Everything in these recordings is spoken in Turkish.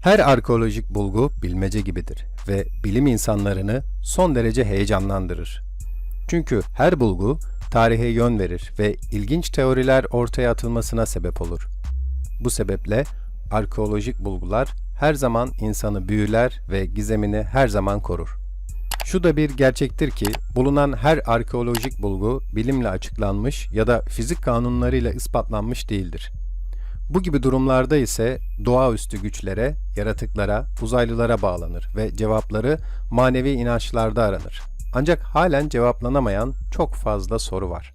Her arkeolojik bulgu bilmece gibidir ve bilim insanlarını son derece heyecanlandırır. Çünkü her bulgu tarihe yön verir ve ilginç teoriler ortaya atılmasına sebep olur. Bu sebeple arkeolojik bulgular her zaman insanı büyüler ve gizemini her zaman korur. Şu da bir gerçektir ki bulunan her arkeolojik bulgu bilimle açıklanmış ya da fizik kanunlarıyla ispatlanmış değildir. Bu gibi durumlarda ise doğaüstü güçlere, yaratıklara, uzaylılara bağlanır ve cevapları manevi inançlarda aranır. Ancak halen cevaplanamayan çok fazla soru var.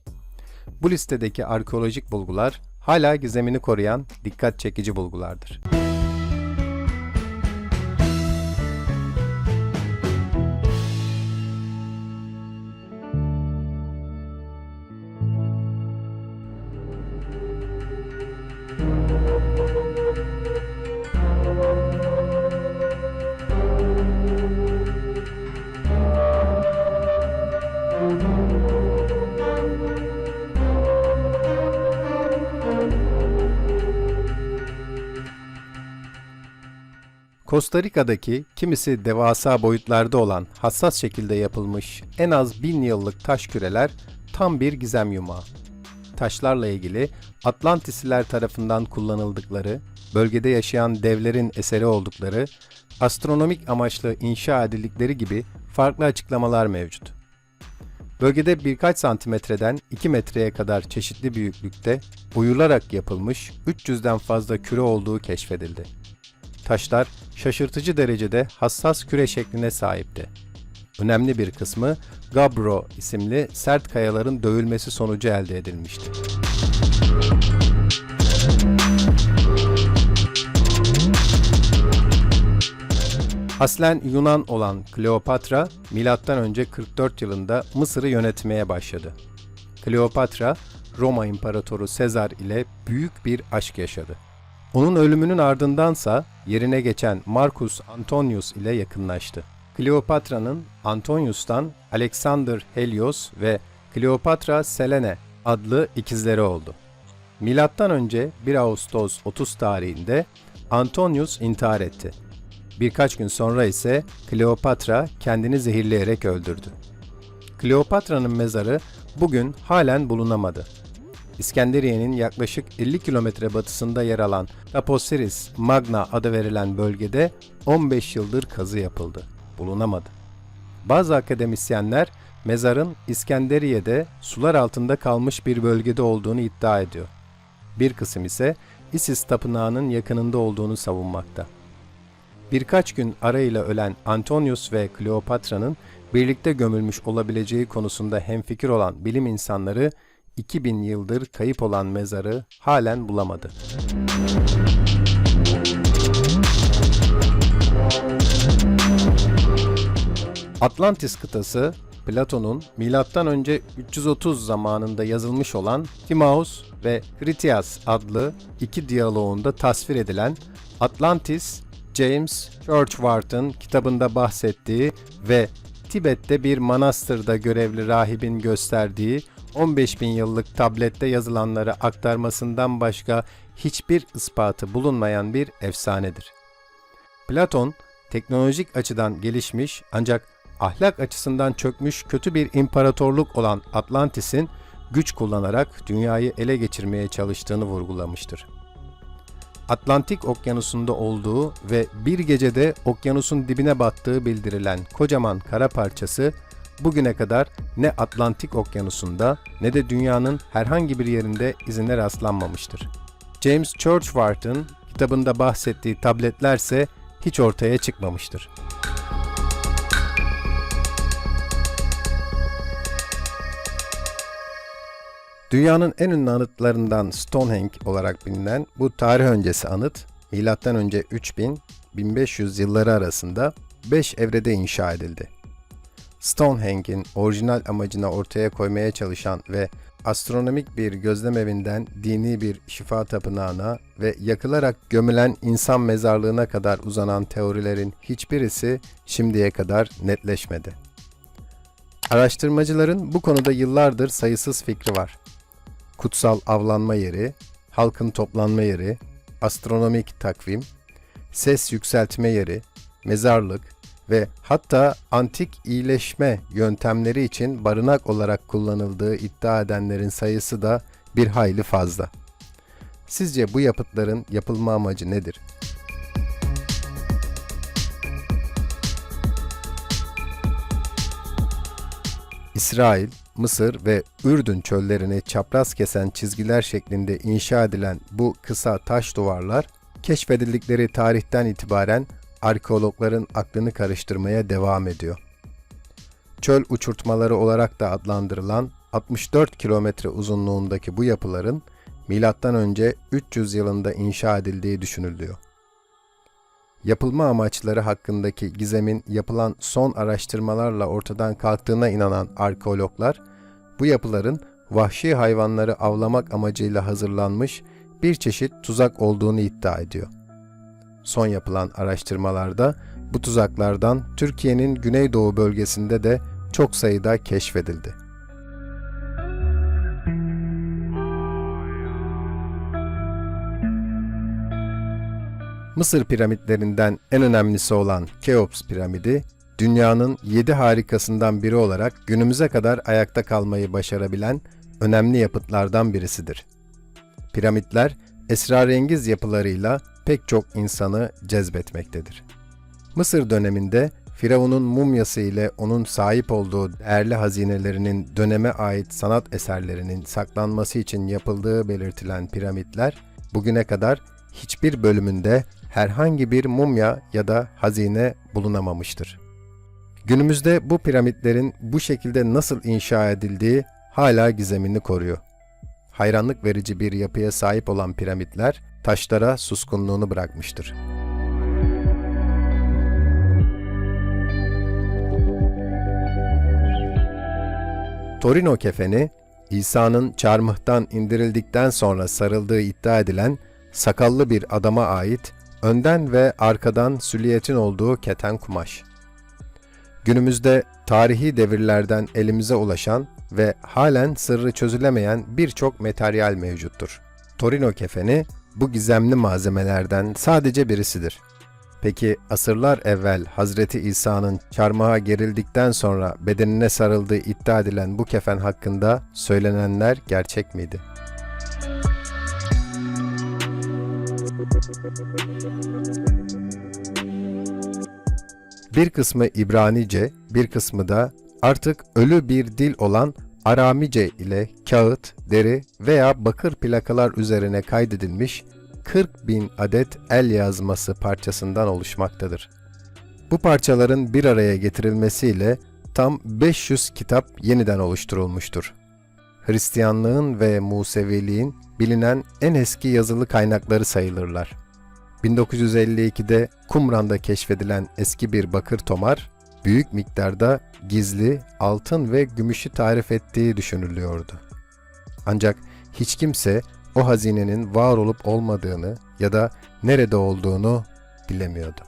Bu listedeki arkeolojik bulgular hala gizemini koruyan dikkat çekici bulgulardır. Costa Rica'daki kimisi devasa boyutlarda olan hassas şekilde yapılmış en az bin yıllık taş küreler tam bir gizem yumağı. Taşlarla ilgili Atlantisliler tarafından kullanıldıkları, bölgede yaşayan devlerin eseri oldukları, astronomik amaçlı inşa edildikleri gibi farklı açıklamalar mevcut. Bölgede birkaç santimetreden 2 metreye kadar çeşitli büyüklükte uyularak yapılmış 300'den fazla küre olduğu keşfedildi. Taşlar şaşırtıcı derecede hassas küre şekline sahipti. Önemli bir kısmı Gabbro isimli sert kayaların dövülmesi sonucu elde edilmişti. Aslen Yunan olan Kleopatra, M.Ö. 44 yılında Mısır'ı yönetmeye başladı. Kleopatra, Roma İmparatoru Sezar ile büyük bir aşk yaşadı. Onun ölümünün ardındansa yerine geçen Marcus Antonius ile yakınlaştı. Kleopatra'nın Antonius'tan Alexander Helios ve Kleopatra Selene adlı ikizleri oldu. Milattan önce 1 Ağustos 30 tarihinde Antonius intihar etti. Birkaç gün sonra ise Kleopatra kendini zehirleyerek öldürdü. Kleopatra'nın mezarı bugün halen bulunamadı. İskenderiye'nin yaklaşık 50 kilometre batısında yer alan Taposiris Magna adı verilen bölgede 15 yıldır kazı yapıldı. Bulunamadı. Bazı akademisyenler mezarın İskenderiye'de sular altında kalmış bir bölgede olduğunu iddia ediyor. Bir kısım ise Isis tapınağının yakınında olduğunu savunmakta. Birkaç gün arayla ölen Antonius ve Kleopatra'nın birlikte gömülmüş olabileceği konusunda hemfikir olan bilim insanları 2000 yıldır kayıp olan mezarı halen bulamadı. Atlantis kıtası Platon'un M.Ö. 330 zamanında yazılmış olan Timaeus ve Critias adlı iki diyaloğunda tasvir edilen Atlantis, James Churchward'ın kitabında bahsettiği ve Tibet'te bir manastırda görevli rahibin gösterdiği 15 bin yıllık tablette yazılanları aktarmasından başka hiçbir ispatı bulunmayan bir efsanedir. Platon, teknolojik açıdan gelişmiş ancak ahlak açısından çökmüş kötü bir imparatorluk olan Atlantis'in güç kullanarak dünyayı ele geçirmeye çalıştığını vurgulamıştır. Atlantik Okyanusu'nda olduğu ve bir gecede okyanusun dibine battığı bildirilen kocaman kara parçası bugüne kadar ne Atlantik Okyanusu'nda ne de dünyanın herhangi bir yerinde izine rastlanmamıştır. James Churchward'ın kitabında bahsettiği tabletlerse hiç ortaya çıkmamıştır. Dünyanın en ünlü anıtlarından Stonehenge olarak bilinen bu tarih öncesi anıt, M.Ö. 3000-1500 yılları arasında 5 evrede inşa edildi. Stonehenge'in orijinal amacını ortaya koymaya çalışan ve astronomik bir gözlem evinden dini bir şifa tapınağına ve yakılarak gömülen insan mezarlığına kadar uzanan teorilerin hiçbirisi şimdiye kadar netleşmedi. Araştırmacıların bu konuda yıllardır sayısız fikri var. Kutsal avlanma yeri, halkın toplanma yeri, astronomik takvim, ses yükseltme yeri, mezarlık ve hatta antik iyileşme yöntemleri için barınak olarak kullanıldığı iddia edenlerin sayısı da bir hayli fazla. Sizce bu yapıtların yapılma amacı nedir? İsrail, Mısır ve Ürdün çöllerini çapraz kesen çizgiler şeklinde inşa edilen bu kısa taş duvarlar, keşfedildikleri tarihten itibaren arkeologların aklını karıştırmaya devam ediyor. Çöl uçurtmaları olarak da adlandırılan 64 kilometre uzunluğundaki bu yapıların M.Ö. 300 yılında inşa edildiği düşünülüyor. Yapılma amaçları hakkındaki gizemin yapılan son araştırmalarla ortadan kalktığına inanan arkeologlar, bu yapıların vahşi hayvanları avlamak amacıyla hazırlanmış bir çeşit tuzak olduğunu iddia ediyor. Son yapılan araştırmalarda bu tuzaklardan Türkiye'nin güneydoğu bölgesinde de çok sayıda keşfedildi. Mısır piramitlerinden en önemlisi olan Keops piramidi, dünyanın yedi harikasından biri olarak günümüze kadar ayakta kalmayı başarabilen önemli yapıtlardan birisidir. Piramitler, esrarengiz yapılarıyla pek çok insanı cezbetmektedir. Mısır döneminde Firavun'un mumyası ile onun sahip olduğu değerli hazinelerinin döneme ait sanat eserlerinin saklanması için yapıldığı belirtilen piramitler, bugüne kadar hiçbir bölümünde herhangi bir mumya ya da hazine bulunamamıştır. Günümüzde bu piramitlerin bu şekilde nasıl inşa edildiği hala gizemini koruyor. Hayranlık verici bir yapıya sahip olan piramitler taşlara suskunluğunu bırakmıştır. Torino kefeni, İsa'nın çarmıhtan indirildikten sonra sarıldığı iddia edilen sakallı bir adama ait önden ve arkadan sülliyetin olduğu keten kumaş. Günümüzde tarihi devirlerden elimize ulaşan ve halen sırrı çözülemeyen birçok materyal mevcuttur. Torino kefeni bu gizemli malzemelerden sadece birisidir. Peki asırlar evvel Hazreti İsa'nın çarmıha gerildikten sonra bedenine sarıldığı iddia edilen bu kefen hakkında söylenenler gerçek miydi? Bir kısmı İbranice, bir kısmı da artık ölü bir dil olan Aramice ile kağıt, deri veya bakır plakalar üzerine kaydedilmiş 40 bin adet el yazması parçasından oluşmaktadır. Bu parçaların bir araya getirilmesiyle tam 500 kitap yeniden oluşturulmuştur. Hristiyanlığın ve Museviliğin bilinen en eski yazılı kaynakları sayılırlar. 1952'de Kumran'da keşfedilen eski bir bakır tomar, büyük miktarda gizli altın ve gümüşü tarif ettiği düşünülüyordu. Ancak hiç kimse o hazinenin var olup olmadığını ya da nerede olduğunu bilemiyordu.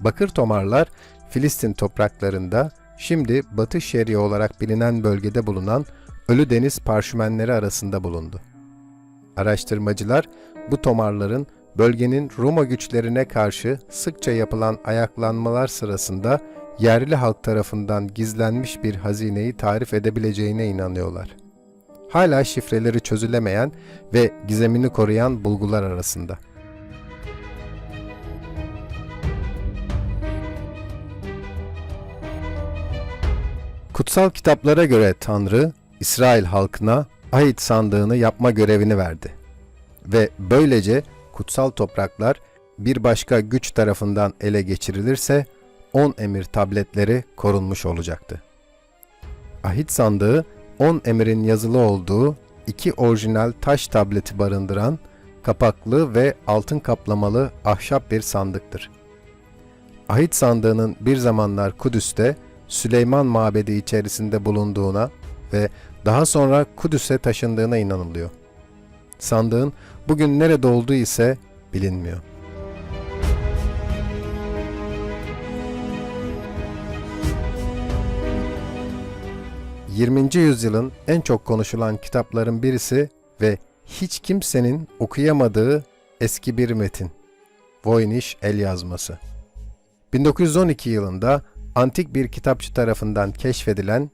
Bakır tomarlar Filistin topraklarında şimdi Batı Şeria olarak bilinen bölgede bulunan Ölü Deniz parşümenleri arasında bulundu. Araştırmacılar bu tomarların bölgenin Roma güçlerine karşı sıkça yapılan ayaklanmalar sırasında yerli halk tarafından gizlenmiş bir hazineyi tarif edebileceğine inanıyorlar. Hala şifreleri çözülemeyen ve gizemini koruyan bulgular arasında. Kutsal kitaplara göre Tanrı, İsrail halkına ait sandığını yapma görevini verdi. Ve böylece kutsal topraklar bir başka güç tarafından ele geçirilirse 10 emir tabletleri korunmuş olacaktı. Ahit sandığı 10 emirin yazılı olduğu iki orijinal taş tableti barındıran kapaklı ve altın kaplamalı ahşap bir sandıktır. Ahit sandığının bir zamanlar Kudüs'te Süleyman Mabedi içerisinde bulunduğuna ve daha sonra Kudüs'e taşındığına inanılıyor. Sandığın bugün nerede olduğu ise bilinmiyor. ...20. yüzyılın en çok konuşulan kitapların birisi ve hiç kimsenin okuyamadığı eski bir metin. Voynich el yazması. 1912 yılında antik bir kitapçı tarafından keşfedilen,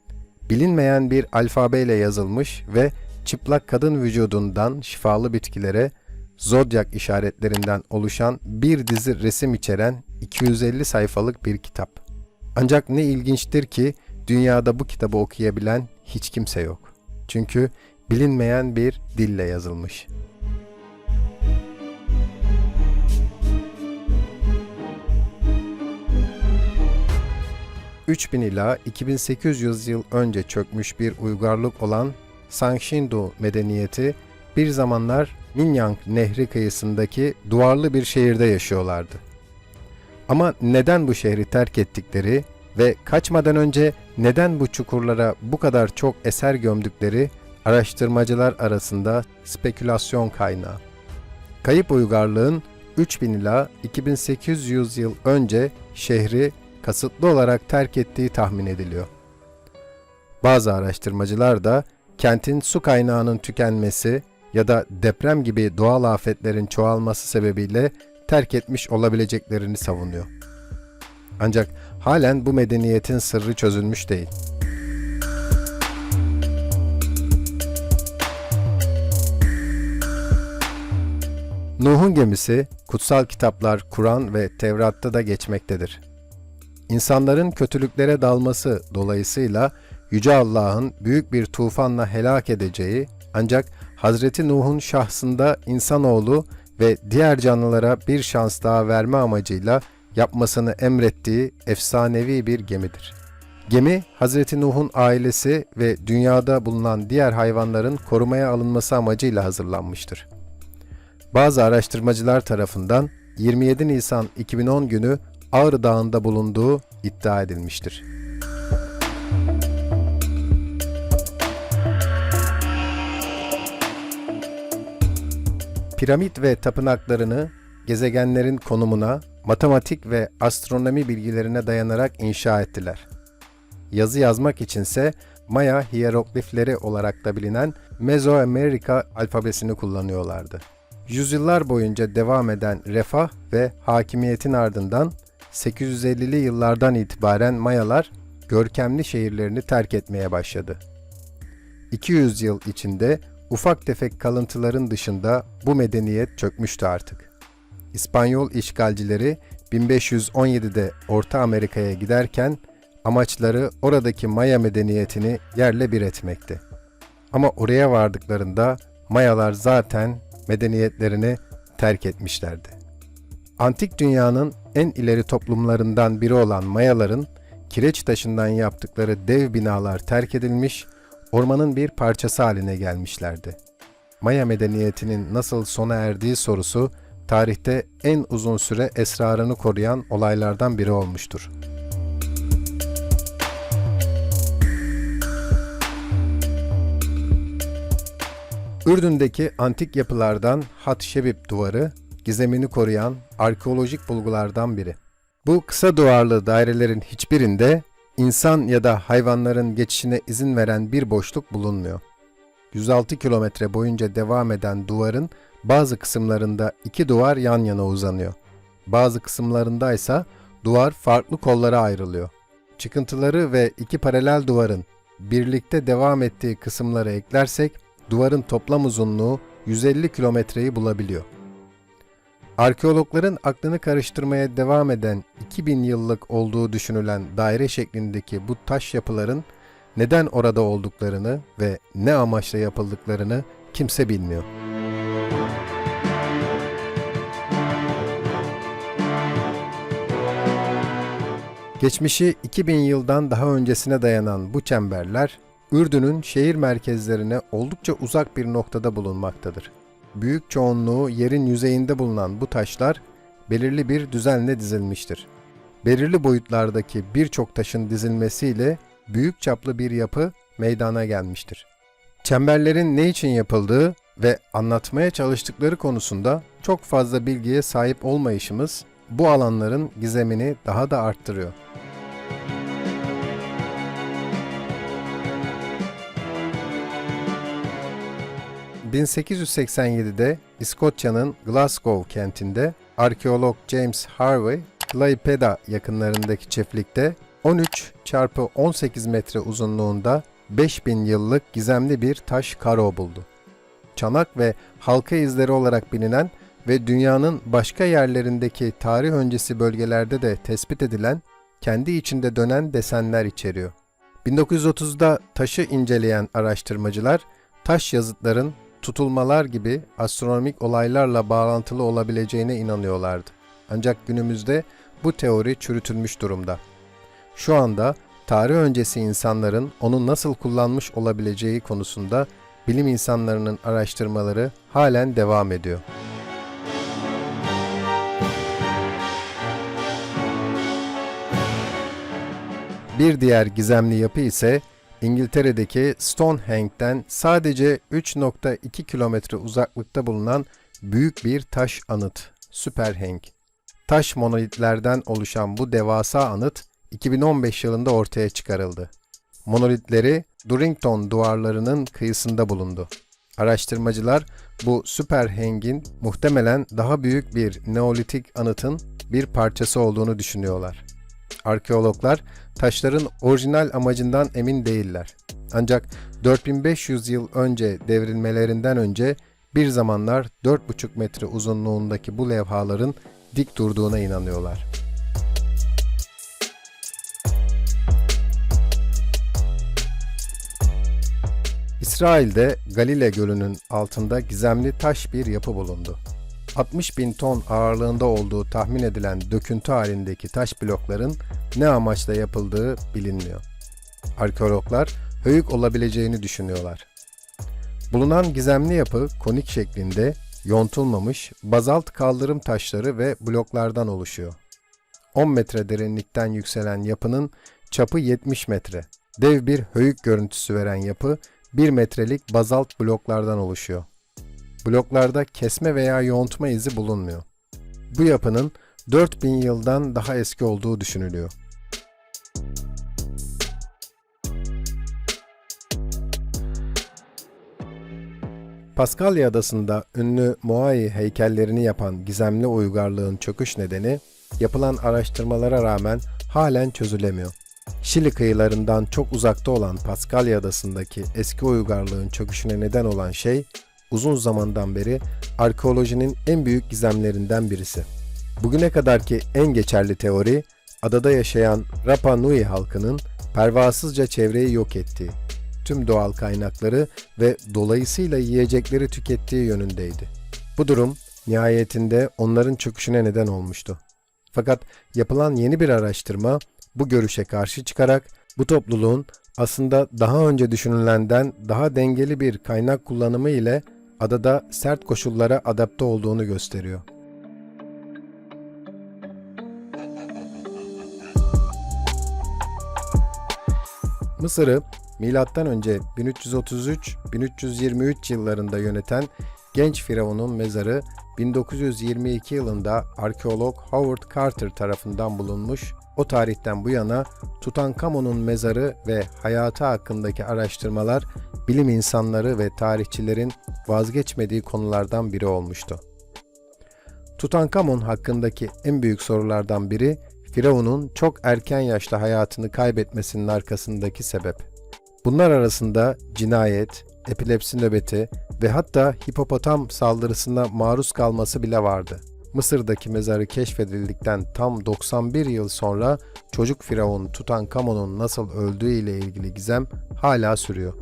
bilinmeyen bir alfabeyle yazılmış ve çıplak kadın vücudundan şifalı bitkilere zodyak işaretlerinden oluşan bir dizi resim içeren 250 sayfalık bir kitap. Ancak ne ilginçtir ki dünyada bu kitabı okuyabilen hiç kimse yok. Çünkü bilinmeyen bir dille yazılmış. ...3000 ila 2800 yıl önce çökmüş bir uygarlık olan Sangshindu medeniyeti bir zamanlar Minyang Nehri kıyısındaki duvarlı bir şehirde yaşıyorlardı. Ama neden bu şehri terk ettikleri ve kaçmadan önce neden bu çukurlara bu kadar çok eser gömdükleri araştırmacılar arasında spekülasyon kaynağı. Kayıp uygarlığın 3000 ila 2800 yıl önce şehri kasıtlı olarak terk ettiği tahmin ediliyor. Bazı araştırmacılar da kentin su kaynağının tükenmesi ya da deprem gibi doğal afetlerin çoğalması sebebiyle terk etmiş olabileceklerini savunuyor. Ancak halen bu medeniyetin sırrı çözülmüş değil. Nuh'un gemisi kutsal kitaplar Kur'an ve Tevrat'ta da geçmektedir. İnsanların kötülüklere dalması dolayısıyla Yüce Allah'ın büyük bir tufanla helak edeceği ancak Hazreti Nuh'un şahsında insanoğlu ve diğer canlılara bir şans daha verme amacıyla yapmasını emrettiği efsanevi bir gemidir. Gemi, Hazreti Nuh'un ailesi ve dünyada bulunan diğer hayvanların korumaya alınması amacıyla hazırlanmıştır. Bazı araştırmacılar tarafından 27 Nisan 2010 günü Ağrı Dağı'nda bulunduğu iddia edilmiştir. Piramit ve tapınaklarını gezegenlerin konumuna, matematik ve astronomi bilgilerine dayanarak inşa ettiler. Yazı yazmak içinse Maya hieroglifleri olarak da bilinen Mezoamerika alfabesini kullanıyorlardı. Yüzyıllar boyunca devam eden refah ve hakimiyetin ardından 850'li yıllardan itibaren Mayalar görkemli şehirlerini terk etmeye başladı. 200 yıl içinde ufak tefek kalıntıların dışında bu medeniyet çökmüştü artık. İspanyol işgalcileri 1517'de Orta Amerika'ya giderken amaçları oradaki Maya medeniyetini yerle bir etmekti. Ama oraya vardıklarında Mayalar zaten medeniyetlerini terk etmişlerdi. Antik dünyanın en ileri toplumlarından biri olan Mayaların kireç taşından yaptıkları dev binalar terk edilmiş, ormanın bir parçası haline gelmişlerdi. Maya medeniyetinin nasıl sona erdiği sorusu tarihte en uzun süre esrarını koruyan olaylardan biri olmuştur. Ürdün'deki antik yapılardan Hatşebib duvarı, gizemini koruyan arkeolojik bulgulardan biri. Bu kısa duvarlı dairelerin hiçbirinde insan ya da hayvanların geçişine izin veren bir boşluk bulunmuyor. 106 kilometre boyunca devam eden duvarın bazı kısımlarında iki duvar yan yana uzanıyor. Bazı kısımlarında ise duvar farklı kollara ayrılıyor. Çıkıntıları ve iki paralel duvarın birlikte devam ettiği kısımları eklersek duvarın toplam uzunluğu 150 kilometreyi bulabiliyor. Arkeologların aklını karıştırmaya devam eden 2000 yıllık olduğu düşünülen daire şeklindeki bu taş yapıların neden orada olduklarını ve ne amaçla yapıldıklarını kimse bilmiyor. Geçmişi 2000 yıldan daha öncesine dayanan bu çemberler, Ürdün'ün şehir merkezlerine oldukça uzak bir noktada bulunmaktadır. Büyük çoğunluğu yerin yüzeyinde bulunan bu taşlar belirli bir düzenle dizilmiştir. Belirli boyutlardaki birçok taşın dizilmesiyle büyük çaplı bir yapı meydana gelmiştir. Çemberlerin ne için yapıldığı ve anlatmaya çalıştıkları konusunda çok fazla bilgiye sahip olmayışımız bu alanların gizemini daha da arttırıyor. ...1887'de İskoçya'nın Glasgow kentinde arkeolog James Harvey, Klaipeda yakınlarındaki çiftlikte 13 çarpı 18 metre uzunluğunda 5000 yıllık gizemli bir taş karo buldu. Çanak ve halka izleri olarak bilinen ve dünyanın başka yerlerindeki tarih öncesi bölgelerde de tespit edilen kendi içinde dönen desenler içeriyor. 1930'da taşı inceleyen araştırmacılar taş yazıtların tutulmalar gibi astronomik olaylarla bağlantılı olabileceğine inanıyorlardı. Ancak günümüzde bu teori çürütülmüş durumda. Şu anda tarih öncesi insanların onu nasıl kullanmış olabileceği konusunda bilim insanlarının araştırmaları halen devam ediyor. Bir diğer gizemli yapı ise İngiltere'deki Stonehenge'den sadece 3.2 kilometre uzaklıkta bulunan büyük bir taş anıt, Superhenge. Taş monolitlerden oluşan bu devasa anıt 2015 yılında ortaya çıkarıldı. Monolitleri Durrington duvarlarının kıyısında bulundu. Araştırmacılar bu Superhenge'in muhtemelen daha büyük bir Neolitik anıtın bir parçası olduğunu düşünüyorlar. Arkeologlar taşların orijinal amacından emin değiller. Ancak 4500 yıl önce devrilmelerinden önce bir zamanlar 4,5 metre uzunluğundaki bu levhaların dik durduğuna inanıyorlar. İsrail'de Galile Gölü'nün altında gizemli taş bir yapı bulundu. 60 bin ton ağırlığında olduğu tahmin edilen döküntü halindeki taş blokların ne amaçla yapıldığı bilinmiyor. Arkeologlar höyük olabileceğini düşünüyorlar. Bulunan gizemli yapı konik şeklinde yontulmamış bazalt kaldırım taşları ve bloklardan oluşuyor. 10 metre derinlikten yükselen yapının çapı 70 metre. Dev bir höyük görüntüsü veren yapı 1 metrelik bazalt bloklardan oluşuyor. Bloklarda kesme veya yontma izi bulunmuyor. Bu yapının 4000 yıldan daha eski olduğu düşünülüyor. Paskalya Adası'nda ünlü Moai heykellerini yapan gizemli uygarlığın çöküş nedeni yapılan araştırmalara rağmen halen çözülemiyor. Şili kıyılarından çok uzakta olan Paskalya Adası'ndaki eski uygarlığın çöküşüne neden olan şey uzun zamandan beri arkeolojinin en büyük gizemlerinden birisi. Bugüne kadarki en geçerli teori, adada yaşayan Rapa Nui halkının pervasızca çevreyi yok ettiği, tüm doğal kaynakları ve dolayısıyla yiyecekleri tükettiği yönündeydi. Bu durum nihayetinde onların çöküşüne neden olmuştu. Fakat yapılan yeni bir araştırma bu görüşe karşı çıkarak bu topluluğun aslında daha önce düşünülenden daha dengeli bir kaynak kullanımı ile adada sert koşullara adapte olduğunu gösteriyor. Mısır'ı önce 1333-1323 yıllarında yöneten genç firavunun mezarı 1922 yılında arkeolog Howard Carter tarafından bulunmuş. O tarihten bu yana Tutankamon'un mezarı ve hayatı hakkındaki araştırmalar bilim insanları ve tarihçilerin vazgeçmediği konulardan biri olmuştu. Tutankamon hakkındaki en büyük sorulardan biri Firavun'un çok erken yaşta hayatını kaybetmesinin arkasındaki sebep. Bunlar arasında cinayet, epilepsi nöbeti ve hatta hipopotam saldırısına maruz kalması bile vardı. Mısır'daki mezarı keşfedildikten tam 91 yıl sonra çocuk firavun Tutankamon'un nasıl öldüğü ile ilgili gizem hala sürüyor.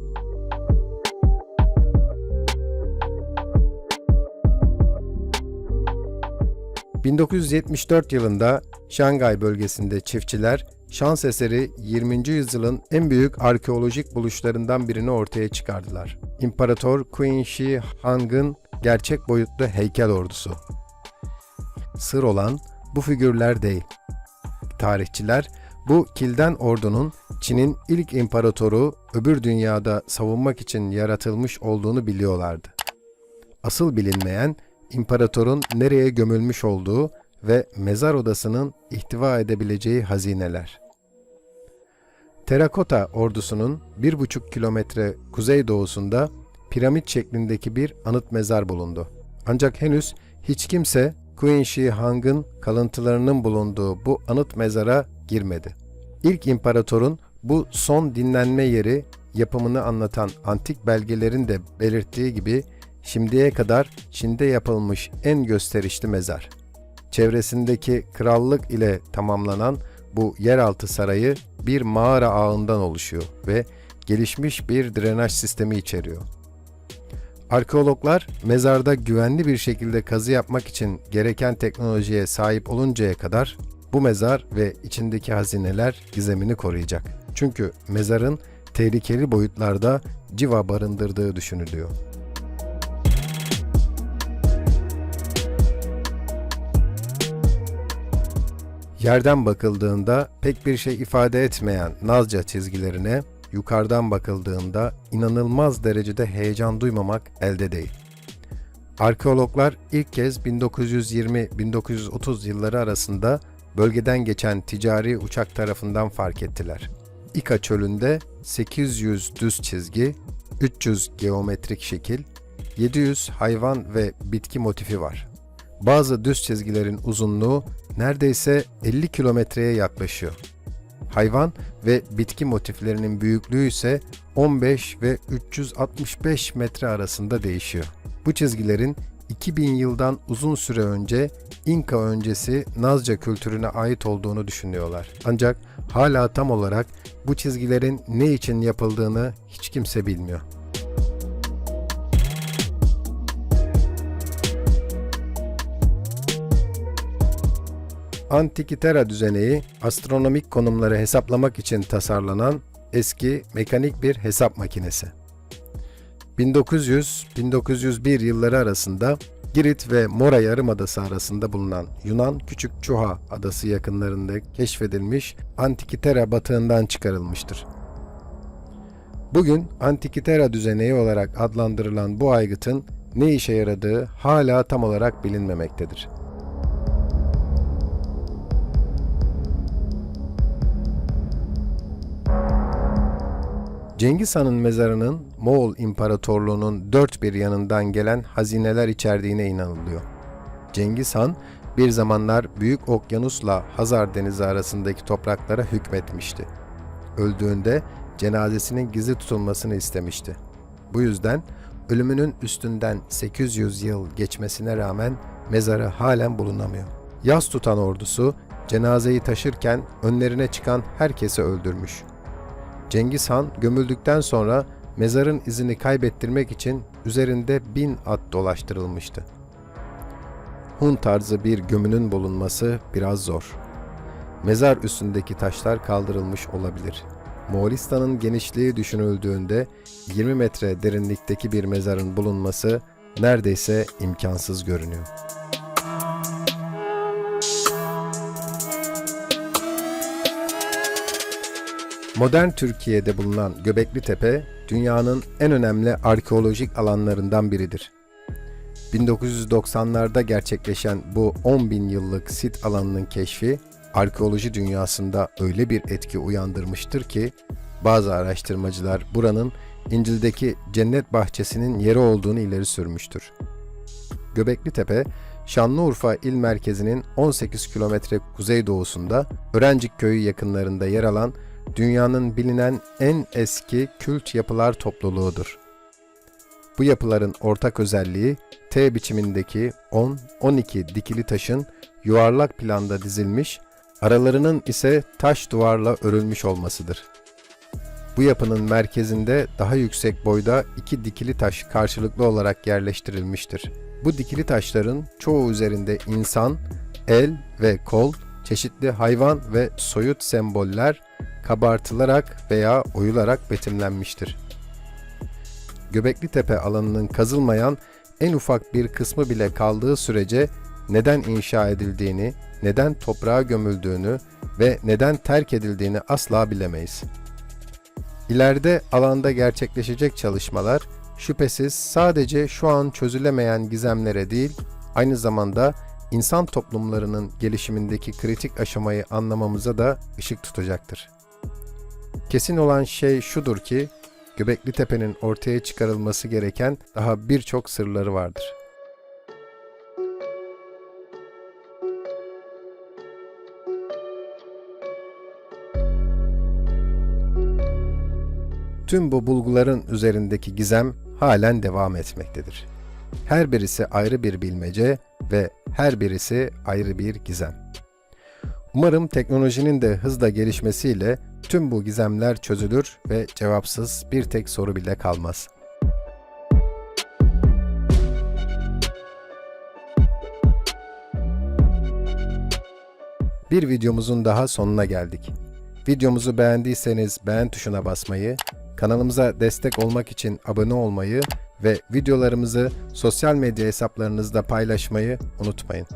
...1974 yılında Şangay bölgesinde çiftçiler şans eseri 20. yüzyılın en büyük arkeolojik buluşlarından birini ortaya çıkardılar. İmparator Qin Shi Huang'ın gerçek boyutlu heykel ordusu. Sır olan bu figürler değil. Tarihçiler bu kilden ordunun Çin'in ilk imparatoru öbür dünyada savunmak için yaratılmış olduğunu biliyorlardı. Asıl bilinmeyen imparatorun nereye gömülmüş olduğu ve mezar odasının ihtiva edebileceği hazineler. Terakota ordusunun 1,5 kilometre kuzeydoğusunda piramit şeklindeki bir anıt mezar bulundu. Ancak henüz hiç kimse Queen Shi kalıntılarının bulunduğu bu anıt mezara girmedi. İlk imparatorun bu son dinlenme yeri yapımını anlatan antik belgelerin de belirttiği gibi şimdiye kadar Çin'de yapılmış en gösterişli mezar. Çevresindeki krallık ile tamamlanan bu yeraltı sarayı bir mağara ağından oluşuyor ve gelişmiş bir drenaj sistemi içeriyor. Arkeologlar mezarda güvenli bir şekilde kazı yapmak için gereken teknolojiye sahip oluncaya kadar bu mezar ve içindeki hazineler gizemini koruyacak. Çünkü mezarın tehlikeli boyutlarda civa barındırdığı düşünülüyor. Yerden bakıldığında pek bir şey ifade etmeyen Nazca çizgilerine, yukarıdan bakıldığında inanılmaz derecede heyecan duymamak elde değil. Arkeologlar ilk kez 1920-1930 yılları arasında bölgeden geçen ticari uçak tarafından fark ettiler. İka çölünde 800 düz çizgi, 300 geometrik şekil, 700 hayvan ve bitki motifi var. Bazı düz çizgilerin uzunluğu neredeyse 50 kilometreye yaklaşıyor. Hayvan ve bitki motiflerinin büyüklüğü ise 15 ve 365 metre arasında değişiyor. Bu çizgilerin 2000 yıldan uzun süre önce İnka öncesi Nazca kültürüne ait olduğunu düşünüyorlar. Ancak hala tam olarak bu çizgilerin ne için yapıldığını hiç kimse bilmiyor. Antikitera düzeneği astronomik konumları hesaplamak için tasarlanan eski mekanik bir hesap makinesi. 1900-1901 yılları arasında Girit ve Mora Yarımadası arasında bulunan Yunan Küçük Çuha adası yakınlarında keşfedilmiş Antikitera batığından çıkarılmıştır. Bugün Antikitera düzeneği olarak adlandırılan bu aygıtın ne işe yaradığı hala tam olarak bilinmemektedir. Cengiz Han'ın mezarının Moğol İmparatorluğu'nun dört bir yanından gelen hazineler içerdiğine inanılıyor. Cengiz Han bir zamanlar Büyük Okyanus'la Hazar Denizi arasındaki topraklara hükmetmişti. Öldüğünde cenazesinin gizli tutulmasını istemişti. Bu yüzden ölümünün üstünden 800 yıl geçmesine rağmen mezarı halen bulunamıyor. Yas tutan ordusu cenazeyi taşırken önlerine çıkan herkesi öldürmüş. Cengiz Han gömüldükten sonra mezarın izini kaybettirmek için üzerinde bin at dolaştırılmıştı. Hun tarzı bir gömünün bulunması biraz zor. Mezar üstündeki taşlar kaldırılmış olabilir. Moğolistan'ın genişliği düşünüldüğünde 20 metre derinlikteki bir mezarın bulunması neredeyse imkansız görünüyor. Modern Türkiye'de bulunan Göbekli Tepe, dünyanın en önemli arkeolojik alanlarından biridir. 1990'larda gerçekleşen bu 10 bin yıllık sit alanının keşfi, arkeoloji dünyasında öyle bir etki uyandırmıştır ki, bazı araştırmacılar buranın İncil'deki cennet bahçesinin yeri olduğunu ileri sürmüştür. Göbekli Tepe, Şanlıurfa il merkezinin 18 kilometre kuzeydoğusunda Örencik köyü yakınlarında yer alan dünyanın bilinen en eski kült yapılar topluluğudur. Bu yapıların ortak özelliği T biçimindeki 10-12 dikili taşın yuvarlak planda dizilmiş, aralarının ise taş duvarla örülmüş olmasıdır. Bu yapının merkezinde daha yüksek boyda iki dikili taş karşılıklı olarak yerleştirilmiştir. Bu dikili taşların çoğu üzerinde insan, el ve kol, çeşitli hayvan ve soyut semboller kabartılarak veya oyularak betimlenmiştir. Göbekli Tepe alanının kazılmayan en ufak bir kısmı bile kaldığı sürece neden inşa edildiğini, neden toprağa gömüldüğünü ve neden terk edildiğini asla bilemeyiz. İleride alanda gerçekleşecek çalışmalar şüphesiz sadece şu an çözülemeyen gizemlere değil, aynı zamanda insan toplumlarının gelişimindeki kritik aşamayı anlamamıza da ışık tutacaktır. Kesin olan şey şudur ki Göbekli Tepe'nin ortaya çıkarılması gereken daha birçok sırları vardır. Tüm bu bulguların üzerindeki gizem halen devam etmektedir. Her birisi ayrı bir bilmece ve her birisi ayrı bir gizem. Umarım teknolojinin de hızla gelişmesiyle tüm bu gizemler çözülür ve cevapsız bir tek soru bile kalmaz. Bir videomuzun daha sonuna geldik. Videomuzu beğendiyseniz beğen tuşuna basmayı, kanalımıza destek olmak için abone olmayı ve videolarımızı sosyal medya hesaplarınızda paylaşmayı unutmayın.